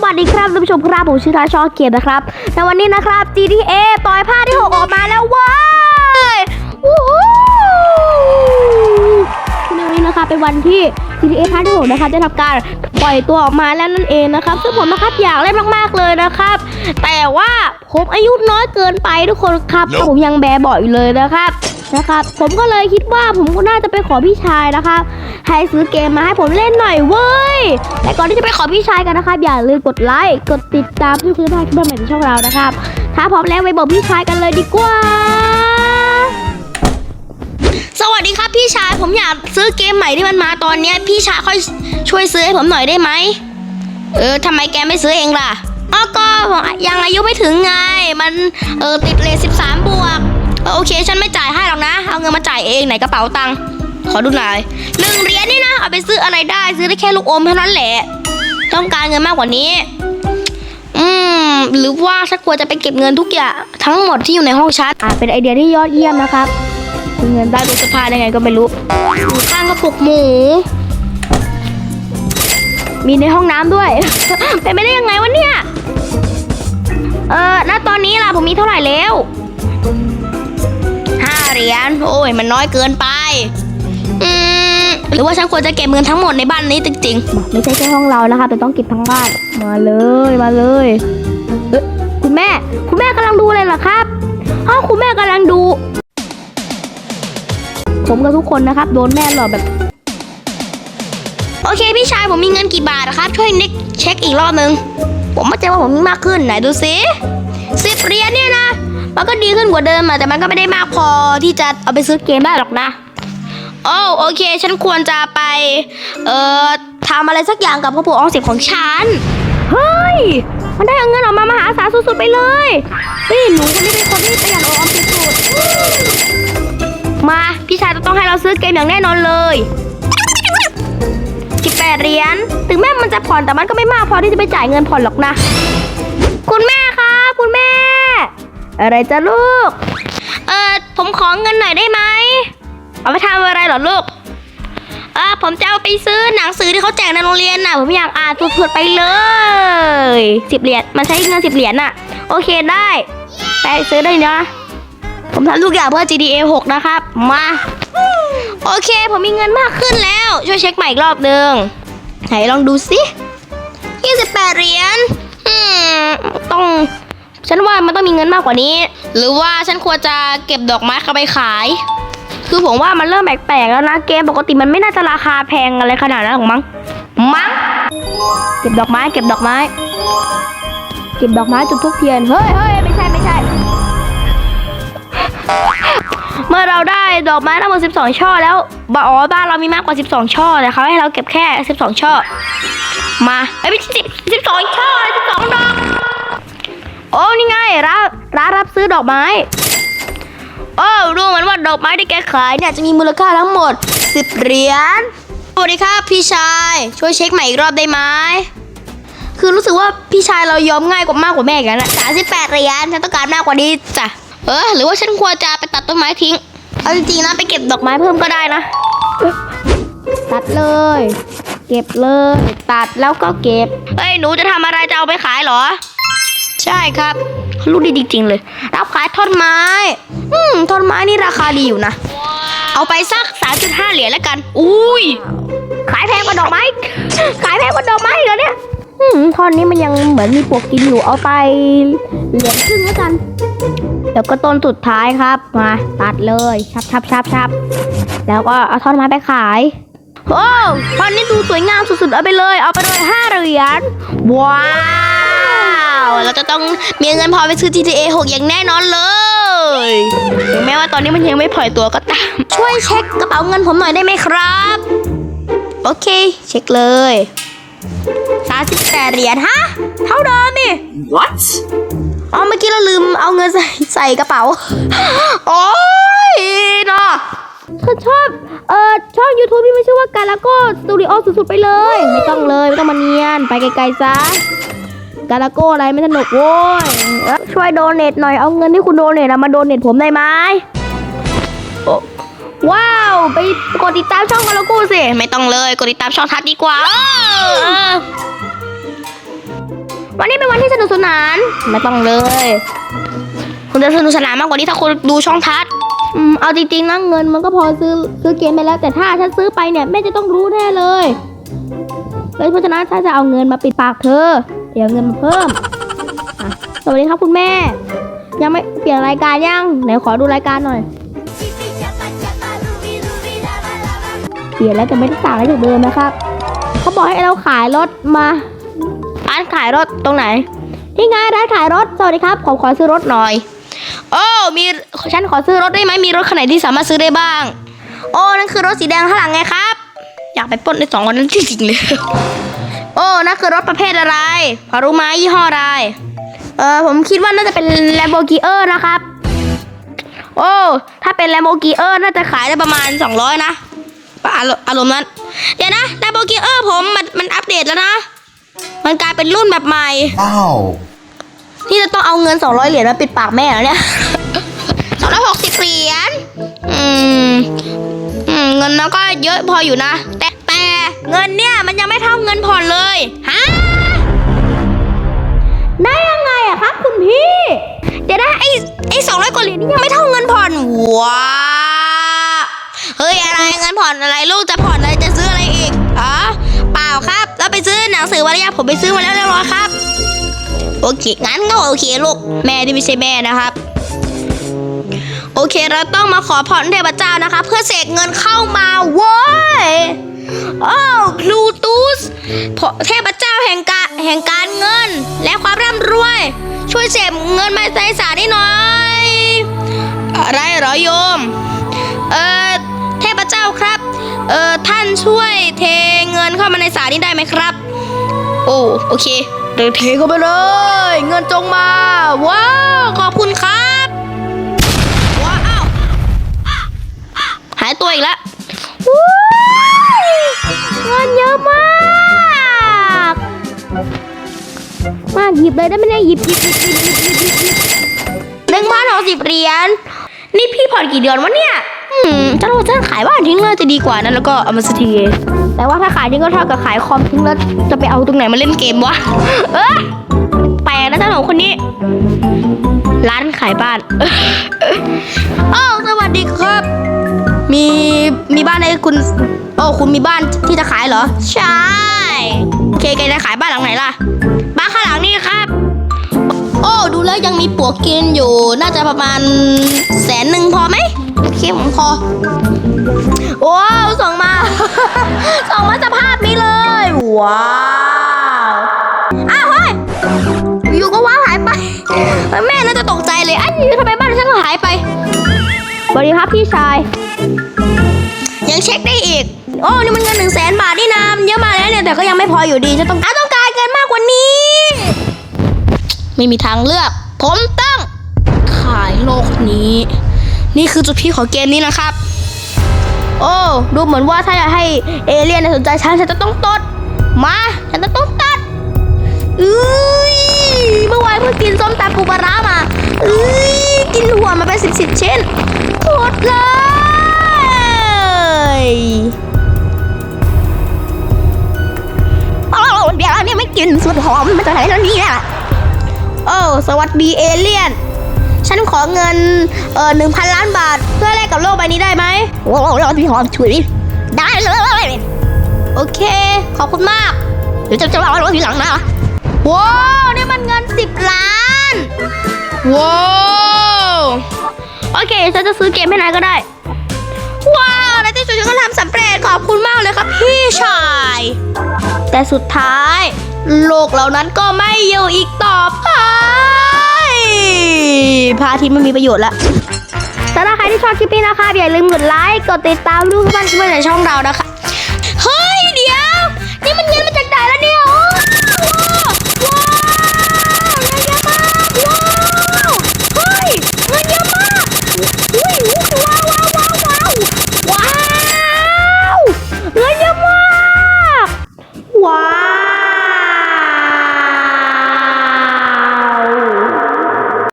สวัสดีครับท่านผู้ชมครับผมชื่อทาชอเกียรตินะครับในวันนี้นะครับ GTA ปล่อยภาคที่ 6 ออกมาแล้วว้ยวู้ฮู้ นวันนี้นะครับเป็นวันที่ GTA ภาคที่6นะครับจะทำการปล่อยตัวออกมาแล้วนั่นเองนะครับ ซึ่งผมนะครับอยากเล่นมากๆเลยนะครับ แต่ว่าผมอายุน้อยเกินไปทุกคนครับเพราะผมยังแบบเบาะอยู่เลยนะครับนะครับ ผมก็เลยคิดว่าผมก็น่าจะไปขอพี่ชายนะครับให้ซื้อเกมมาให้ผมเล่นหน่อยเว้ย แต่ก่อนที่จะไปขอพี่ชายกันนะครับอย่าลืมกดไลค์ กดติดตามเพื่อคุณภาพคลิปใหม่ในช่องเรานะครับ ถ้าพร้อมแล้วไปบอกพี่ชายกันเลยดีกว่าสวัสดีครับ พี่ชายผมอยากซื้อเกมใหม่ที่มันมาตอนเนี้ย พี่ชายค่อยช่วยซื้อให้ผมหน่อยได้ไหม เออทำไมแกไม่ซื้อเองล่ะอ้อก็ยังอายุไม่ถึงไง มันเออติดเลท13บวกเออโอเค ฉันไม่จ่ายให้หรอกนะ เอาเงินมาจ่ายเองไหนกระเป๋าตังค์ขอดูหน่อยหนึ่งเหรียญนี่นะ เอาไปซื้ออะไรได้ ซื้อได้แค่ลูกอมเท่านั้นแหละ ต้องการเงินมากกว่านี้ อืม หรือว่าฉันควรจะไปเก็บเงินทุกอย่างทั้งหมดที่อยู่ในห้องชัดอ่าเป็นไอเดียที่ยอดเยี่ยมนะครับ เก็บเงินได้บนสะพานได้ไงก็ไม่รู้อยู่ข้างกระปุกหมู มีในห้องน้ำด้วย เป็นไม่ได้ยังไงวะเนี่ย เออณตอนนี้ล่ะผมมีเท่าไหร่แล้วห้าเหรียญ โอ้ย มันน้อยเกินไป อืม หรือว่าฉันควรจะเก็บเงินทั้งหมดในบ้านนี้จริงๆ ไม่ใช่แค่ห้องเรานะคะแต่ต้องเก็บทั้งบ้าน มาเลย มาเลย เอ๊ะคุณแม่ คุณแม่กำลังดูอะไรเหรอครับอ้าวคุณแม่กำลังดู ผมกับทุกคนนะครับโดนแม่หลอกแบบ โอเคพี่ชายผมมีเงินกี่บาทอะครับช่วยนิกเช็คอีกรอบนึง ผมมั่นใจว่าผมมีมากขึ้นไหนดูสิสิบเหรียญเนี่ยนะมันก็ดีขึ้นกว่าเดิมอะแต่มันก็ไม่ได้มากพอที่จะเอาไปซื้อเกมได้หรอกนะโอ้โอเค ฉันควรจะไป เอ่อทำอะไรสักอย่างกับกระปุกออมสินของฉัน เฮ้ย มันได้เอาเงินออกมามหาศาลสุดๆไปเลยเฮ้ยหนูคนนี้เป็นคนที่ประหยัดออมสุด มา พี่ชายจะต้องให้เราซื้อเกมอย่างแน่นอนเลย18เหรียญถึงแม้มันจะผ่อนแต่มันก็ไม่มากพอที่จะไปจ่ายเงินผ่อนหรอกนะ คุณแม่ครับคุณแม่ อะไรจ้ะลูก เออผมขอเงินหน่อยได้ไหมเอาไปทำอะไรหรอลูกเออผมจะเอาไปซื้อหนังสือที่เขาแจกในโรงเรียนน่ะ ผมอยากอ่านสุดๆไปเลยสิบเหรียญมันใช้เงินสิบเหรียญน่ะ โอเคได้ ไปซื้อได้เนาะ ผมทำทุกอย่างเพื่อ GTA 6 นะครับ มา โอเค ผมมีเงินมากขึ้นแล้ว ช่วยเช็คใหม่อีกรอบหนึ่งไหนลองดูสิ28 เหรียญต้อง ฉันว่ามันต้องมีเงินมากกว่านี้ หรือว่าฉันควรจะเก็บดอกไม้เข้าไปขาย คือผมว่ามันเริ่มแปลกๆแล้วนะ เกมปกติมันไม่น่าจะราคาแพงอะไรขนาดนั้นหรอกมั้ง มั้ง เก็บดอกไม้ เก็บดอกไม้ เก็บดอกไม้จุดทุกเทียน เฮ้ยเฮ้ยไม่ใช่ ไม่ใช่ เราได้ดอกไม้ทั้งหมด12 ช่อแล้วบอ๋อบ้านเรามีมากกว่า 12 ช่อแต่เขาให้เราเก็บแค่ 12 ช่อ มาเอ้ยไม่ใช่10 12ช่อ12ดอกโอ้นี่ไงร้านร้านรับซื้อดอกไม้โอ้ดูเหมือนว่าดอกไม้ที่แกขายเนี่ยจะมีมูลค่าทั้งหมด 10 เหรียญสวัสดีครับพี่ชาย ช่วยเช็คใหม่อีกรอบได้ไหมคือรู้สึกว่าพี่ชายเรายอมง่ายกว่ามากกว่าแม่กันนะ38เหรียญฉันต้องการมากกว่านี้จ้ะเออหรือว่าฉันควรจะไปตัดต้นไม้ทิ้ง เอาจริงๆนะไปเก็บดอกไม้เพิ่มก็ได้นะ ตัดเลย เก็บเลย ตัดแล้วก็เก็บ เฮ้ยหนูจะทำอะไรจะเอาไปขายเหรอ ใช่ครับรู้ดีจริงๆเลย รับขายท่อนไม้ อืมท่อนไม้นี่ราคาดีอยู่นะ เอาไปสัก 3.5 เหรียญแล้วกัน อุ้ย ขายแพงกว่าดอกไม้ ขายแพงกว่าดอกไม้อีกเหรอเนี่ย อืมท่อนนี้มันยังเหมือนมีปลวกกินอยู่ เอาไปเหรียญครึ่งแล้วกัน เดี๋ยวก็ต้นสุดท้ายครับ มาตัดเลยชับชับชับชับแล้วก็เอาท่อนไม้ไปขาย โอ้ท่อนนี้ดูสวยงามสุดๆ เอาไปเลย เอาไปเลยห้าเหรียญ ว้าว เราจะต้องมีเงินพอไปซื้อ GTA 6 อย่างแน่นอนเลยถึงแม้ว่าตอนนี้มันยังไม่ปล่อยตัวก็ตาม ช่วยเช็คกระเป๋าเงินผมหน่อยได้ไหมครับ โอเค เช็คเลย38เหรียญฮะ เท่าเดิมนี่ What? อ๋อเมื่อกี้เราลืมเอาเงินใส่ใส่กระเป๋า โอ้ยเนาะฉันชอบ เอ่อช่อง YouTube ที่ไม่ชื่อว่าการแล้วก็สตูดิโอสุดๆไปเลย ไม่ต้องเลย ไม่ต้องมาเนียน ไปไกลๆซะการาโก้อะไรไม่สนุกโว้ยเอ้ยช่วยโดเนทหน่อยเอาเงินที่คุณโดเนทมาโดเนทผมได้ไหมโอ้ว้าว ไปกดติดตามช่องการาโก้สิ ไม่ต้องเลย กดติดตามช่องทัดดีกว่าเออ วันนี้เป็นวันที่สนุกสนาน ไม่ต้องเลย คุณจะสนุกสนานมากกว่านี้ถ้าคุณดูช่องทัศน์อืมเอาจริงๆนะเงินมันก็พอซื้อซื้อเกมไปแล้ว แต่ถ้าฉันซื้อไปเนี่ยแม่จะต้องรู้แน่เลยเลยเพราะฉะนั้นถ้าจะเอาเงินมาปิดปากเธอ เดี๋ยวเอาเงินมาเพิ่มอะสวัสดีครับคุณแม่ ยังไม่เปลี่ยนรายการยังไหนขอดูรายการหน่อย เปลี่ยนแล้วแต่ไม่ได้ต่างอะไรจากเดิมนะครับ เขาบอกให้เราขายรถมา ร้านขายรถตรงไหนที่ไงร้านขายรถสวัสดีครับผมขอซื้อรถหน่อย โอ้มีฉันขอซื้อรถได้ไหมมีรถคันไหนที่สามารถซื้อได้บ้าง โอ้นั่นคือรถสีแดงข้างหลังไงครับ อยากไปปล้นในสองคนนั้นจริงๆเลยโอ้นั่นคือรถประเภทอะไรพอรู้ไหมยี่ห้ออะไรเออผมคิดว่าน่าจะเป็น Lamborghini นะครับ โอ้ถ้าเป็น Lamborghini น่าจะขายได้ประมาณ 200 นะอารมณ์อารมณ์นั้น เดี๋ยวนะ Lamborghini ผมมันมันอัปเดตแล้วนะ มันกลายเป็นรุ่นแบบใหม่ Wow. นี่จะต้องเอาเงิน 200 เหรียญมาปิดปากแม่แล้วเนี่ย 260 เหรียญ อืม อืม เงินแล้วก็เยอะพออยู่นะ แต่แต่เงินเนี่ยมันยังไม่เท่าเงินผ่อนเลย ฮะ ได้ยังไงอะครับคุณพี่ เดี๋ยวนะไอ้ไอ้สองร้อยกว่าเหรียญนี่ยังไม่เท่าเงินผ่อนว้าเฮ้ยอะไรเงินผ่อนอะไรลูกจะผ่อนอะไรจะ นังสือวรรยาผมไปซื้อมาแล้วเรียบร้อยครับ โอเค งั้นก็โอเคลูก แม่ที่ไม่ใช่แม่นะครับ โอเค เราต้องมาขอพรเทพเจ้านะคะ เพื่อเสกเงินเข้ามาเว้ยโอ้คลูตูสเทพเจ้าแห่งการแห่งการเงิน และความร่ำรวย ช่วยเสกเงินมาใส่สารนี่หน่อย อะไรหรอโยม เออเทพเจ้าครับ เออท่านช่วยเทเงินเข้ามาในสารนี้ได้ไหมครับ โอ้โอเคเดี๋ยวเทเข้าไปเลย เงินจงมา ว้าวขอบคุณครับว้าวหายตัวอีกแล้วว้ายเงินเยอะมาก มากหยิบเลยได้ไหมเนี่ยหยิบหยิบหยิบหยิบหยิบหยิบหยิบหยิบหนึ่งพันหกสิบเหรียญนี่พี่ผ่อนกี่เดือนวะเนี่ย อืมจะเราจะขายบ้านทิ้งเลยจะดีกว่านั้นแล้วก็เอามาสกที แต่ว่าถ้าขายทิ้งก็เท่ากับขายคอมทิ้งแล้วจะไปเอาตรงไหนมาเล่นเกมวะ เออแปลกนะเจ้าของคนนี้ ร้านขายบ้านโอ้สวัสดีครับ มีมีบ้านให้คุณ โอ้คุณมีบ้านที่จะขายเหรอ ใช่โอเคแกจะขายบ้านหลังไหนล่ะ บ้านข้างหลังนี่ครับ โอ้ดูแล้วยังมีปวกกินอยู่ น่าจะประมาณแสนหนึ่งพอไหม เคผมพอว้าวส่งมา ส่งมาสภาพนี้เลย ว้าวอ้าวเฮ้ยอยู่ก็ว้าวหายไป แม่น่าจะตกใจเลยไอันนี้ทำไมบ้านฉันก็หายไปสวัสดีครับพี่ชาย ยังเช็คได้อีก โอ้นี่มันเงินหนึ่งแสนบาทนี่นะมันเยอะมาแล้วเนี่ยแต่ก็ยังไม่พออยู่ดีจะต้องอะต้องการเงินมากกว่านี้ ไม่มีทางเลือก ผมต้องขายโลกนี้ นี่คือจุดพีของเกมนี้นะครับ โอ้ดูเหมือนว่าถ้าจะให้เอเลี่ยนสนใจฉันฉันจะต้องตดมาฉันจะต้องตัดอุ้ยเมื่อวานเพิ่งกินส้มตำปูปลาร้ามาอุ้ยกินหัวมาเป็นสิบสิบชิ้นหมดเลยอ๋อเดี๋ยวอันนี้ไม่กินสุดหอมมันจะไหนแล้วเนี่ยโอ้สวัสดีเอเลี่ยน ฉันขอเงินเอ่อหนึ่งพันล้านบาท เพื่อแลกกับโลกใบนี้ได้ไหมโอ้โหพี่หอมฉุยได้เลย โอเค ขอบคุณมาก เดี๋ยวจะจะรอรถทีหลังนะว้าวนี่มันเงินสิบล้านว้าวโอเคฉันจะซื้อเกมให้นายก็ได้ ว้าวในที่สุดฉันก็ทำสำเร็จขอบคุณมากเลยครับพี่ชาย แต่สุดท้าย โลกเหล่านั้นก็ไม่อยู่อีกต่อไป พระอาทิตย์ไม่มีประโยชน์ละสำหรับใครที่ชอบคลิปนี้นะคะอย่าลืมกดไลค์ กดติดตามดูกันในช่องเรานะคะ